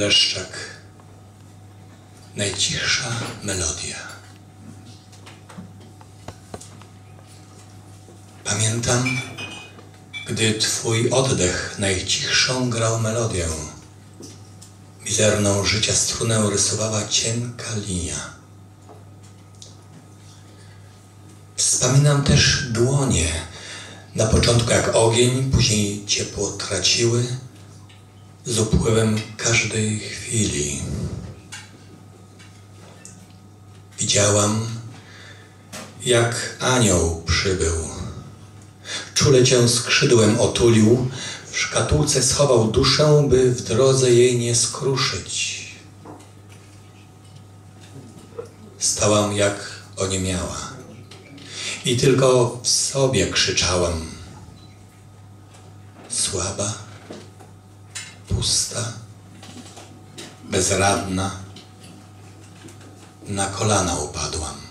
Leszczak. Najcichsza melodia. Pamiętam, gdy twój oddech najcichszą grał melodię. Mizerną życia strunę rysowała cienka linia. Wspominam też dłonie, na początku jak ogień, później ciepło traciły z upływem każdej chwili. Widziałam, jak anioł przybył. Czule cię skrzydłem otulił, w szkatułce schował duszę, by w drodze jej nie skruszyć. Stałam jak oniemiała i tylko w sobie krzyczałam. Słaba, pusta, bezradna, na kolana upadłam.